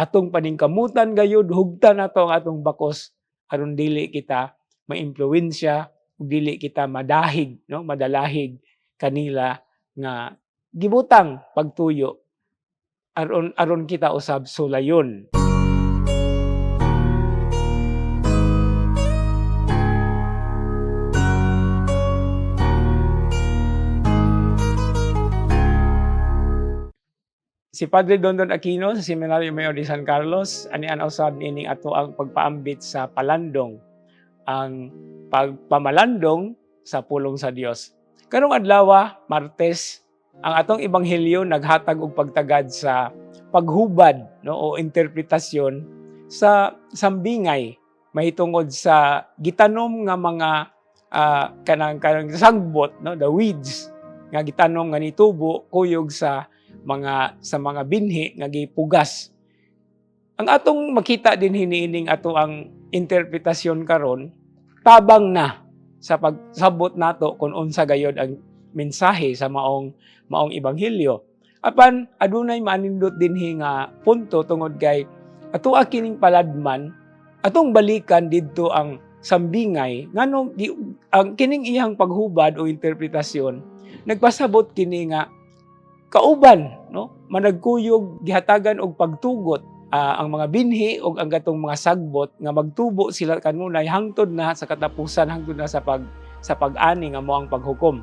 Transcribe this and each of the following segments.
atong paningkamutan gayud hugtan nato ang atong bakos. Aron dili kita maimpluwensya ug dili kita madahig no? Madalahig kanila nga gibutang pagtuyo. Aron aron kita usab sulayon. Si Padre Dondon Aquino sa Seminaryo Mayor de San Carlos, ani an usab nining ato ang pagpaambit sa palandong ang pagpamalandong sa pulong sa Dios. Karong adlaw, Martes, ang atong ebanghelyo naghatag og pagtagad sa paghubad no o interpretasyon sa sambingay mahitungod sa gitanom nga mga ah, kanang kanang sagbot no the weeds nga gitanom nga nitubo kuyog sa mga sa mga binhi nga gipugas. Ang atong makita din hiniining ato ang interpretasyon karon tabang na sa pagsabot nato kung unsa gayod ang mensahe sa maong maong ebanghelyo. Apan adunay manindot dinhi nga punto tungod kay ato kining paladman atong balikan didto ang sambingay nganong ang kining iyang paghubad o interpretasyon nagpasabot kini nga kauban no? Managkuyog gihatagan og pagtugot ah, ang mga binhi ug ang gatong mga sagbot nga magtubo sila kanunay hangtod na sa katapusan hangtod na sa pag sa pag-ani nga mo ang paghukom.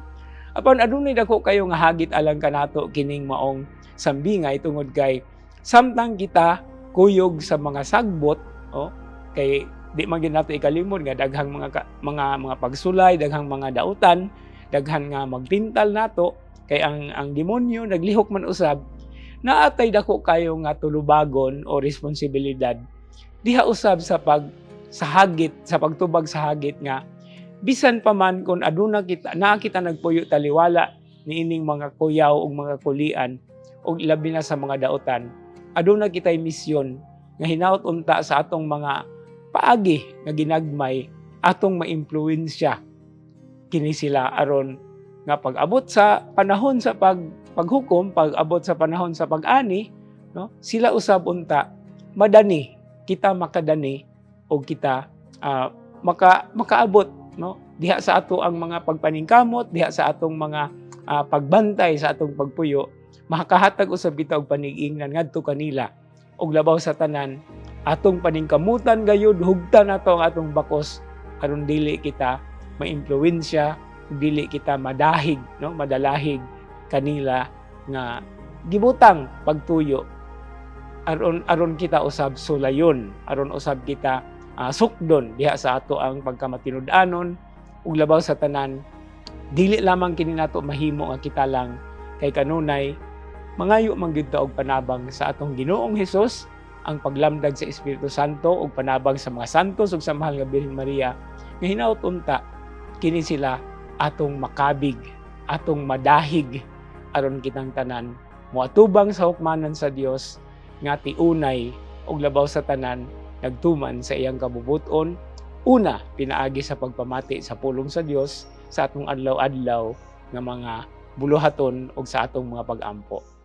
Apan adunay dako kayo nga hagit alang kanato kining maong sambingay tungod kay samtang kita kuyog sa mga sagbot oh kay di man gyud nato ikalimot nga daghang mga mga mga pagsulay daghang mga dautan daghan nga magtintal nato kay ang ang demonyo naglihok man usab naatay dako kayo nga tulubagon o responsibilidad. Diha usab sa pag sa hagit sa pagtubag sa hagit nga bisan pa man kung aduna kita naa kita nagpuyo taliwala niining mga kuyaw ug mga kulian ug labi na sa mga dautan aduna kitay misyon nga hinaut unta sa atong mga paagi nga ginagmay atong maimpluwensya. Kini sila aron nga pag-abot sa panahon sa pag paghukom, pag-abot sa panahon sa pag-ani, no? Sila usab unta madani, kita makadani o kita ah, maka makaabot no diha sa ato ang mga pagpaningkamot diha sa atong mga ah, pagbantay sa atong pagpuyo makakahatag usab kita og panig-ingnan ngadto kanila og labaw sa tanan atong paningkamutan gayud hugtan nato ang atong bakos aron dili kita maimpluwensya dili kita madahig no? Madalahig kanila nga gibutang pagtuyo. Aron aron kita usab sulayon aron usab kita ah, sukdon diha sa ato ang pagkamatinud-anon ug labaw sa tanan. Dili lamang kini nato mahimo nga kita lang kay kanunay mangayo man gyud og panabang sa atong Ginoong Hesus ang paglamdag sa Espiritu Santo ug panabang sa mga santos ug sa mahal nga Birhen Maria. Nga hinaut unta kini sila atong makabig atong madahig aron kitang tanan. Moatubang sa hukmanan sa Dios nga tiunay ug labaw sa tanan nagtuman sa iyang kabubuton. Una pinaagi sa pagpamati sa pulong sa Dios sa atong adlaw-adlaw nga mga buluhaton ug sa atong mga pag-ampo